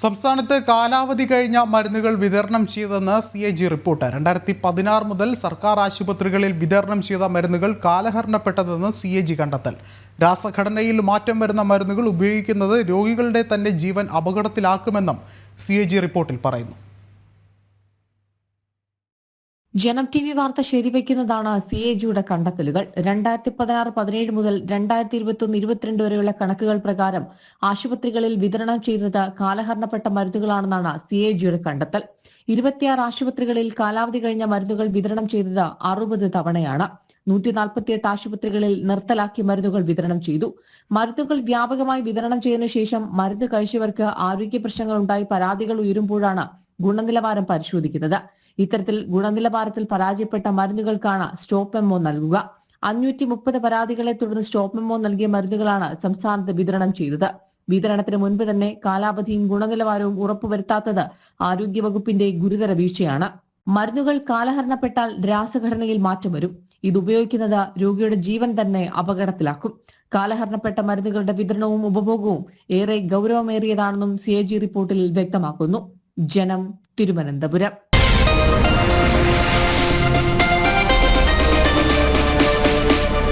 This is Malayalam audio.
സംസ്ഥാനത്ത് കാലാവധി കഴിഞ്ഞ മരുന്നുകൾ വിതരണം ചെയ്തെന്ന് സി എ ജി റിപ്പോർട്ട്. രണ്ടായിരത്തി പതിനാറ് മുതൽ സർക്കാർ ആശുപത്രികളിൽ വിതരണം ചെയ്ത മരുന്നുകൾ കാലഹരണപ്പെട്ടതെന്ന് സി എ ജി കണ്ടെത്തൽ. രാസഘടനയിൽ മാറ്റം വരുന്ന മരുന്നുകൾ ഉപയോഗിക്കുന്നത് രോഗികളുടെ തന്നെ ജീവൻ അപകടത്തിലാക്കുമെന്നും സി എ ജി റിപ്പോർട്ടിൽ പറയുന്നു. ജനം ടി വി വാർത്ത ശരിവയ്ക്കുന്നതാണ് സി എ ജിയുടെ കണ്ടെത്തലുകൾ. രണ്ടായിരത്തി പതിനാറ് പതിനേഴ് മുതൽ രണ്ടായിരത്തി ഇരുപത്തി ഒന്ന് ഇരുപത്തിരണ്ട് വരെയുള്ള കണക്കുകൾ പ്രകാരം ആശുപത്രികളിൽ വിതരണം ചെയ്തത് കാലഹരണപ്പെട്ട മരുന്നുകളാണെന്നാണ് സി എ ജിയുടെ കണ്ടെത്തൽ. ഇരുപത്തിയാറ് ആശുപത്രികളിൽ കാലാവധി കഴിഞ്ഞ മരുന്നുകൾ വിതരണം ചെയ്തത് അറുപത് തവണയാണ്. നൂറ്റി നാൽപ്പത്തിയെട്ട് ആശുപത്രികളിൽ നിർത്തലാക്കി മരുന്നുകൾ വിതരണം ചെയ്തു. മരുന്നുകൾ വ്യാപകമായി വിതരണം ചെയ്തതിനു ശേഷം മരുന്ന് കഴിച്ചവർക്ക് ആരോഗ്യ പ്രശ്നങ്ങൾ ഉണ്ടായി പരാതികൾ ഉയരുമ്പോഴാണ് ഗുണനിലവാരം പരിശോധിക്കുന്നത്. ഇത്തരത്തിൽ ഗുണനിലവാരത്തിൽ പരാജയപ്പെട്ട മരുന്നുകൾക്കാണ് സ്റ്റോപ്പ് മെമ്മോ നൽകുക. അഞ്ഞൂറ്റി മുപ്പത് പരാതികളെ തുടർന്ന് സ്റ്റോപ്പ് മെമ്മോ നൽകിയ മരുന്നുകളാണ് സംസ്ഥാനത്ത് വിതരണം ചെയ്തത്. വിതരണത്തിന് മുൻപ് തന്നെ കാലാവധിയും ഗുണനിലവാരവും ഉറപ്പുവരുത്താത്തത് ആരോഗ്യവകുപ്പിന്റെ ഗുരുതര വീഴ്ചയാണ്. മരുന്നുകൾ കാലഹരണപ്പെട്ടാൽ രാസഘടനയിൽ മാറ്റം വരും. ഇത് ഉപയോഗിക്കുന്നത് രോഗിയുടെ ജീവൻ തന്നെ അപകടത്തിലാക്കും. കാലഹരണപ്പെട്ട മരുന്നുകളുടെ വിതരണവും ഉപഭോഗവും ഏറെ ഗൗരവമേറിയതാണെന്നും സി റിപ്പോർട്ടിൽ വ്യക്തമാക്കുന്നു. ജനം തിരുവനന്തപുരം. you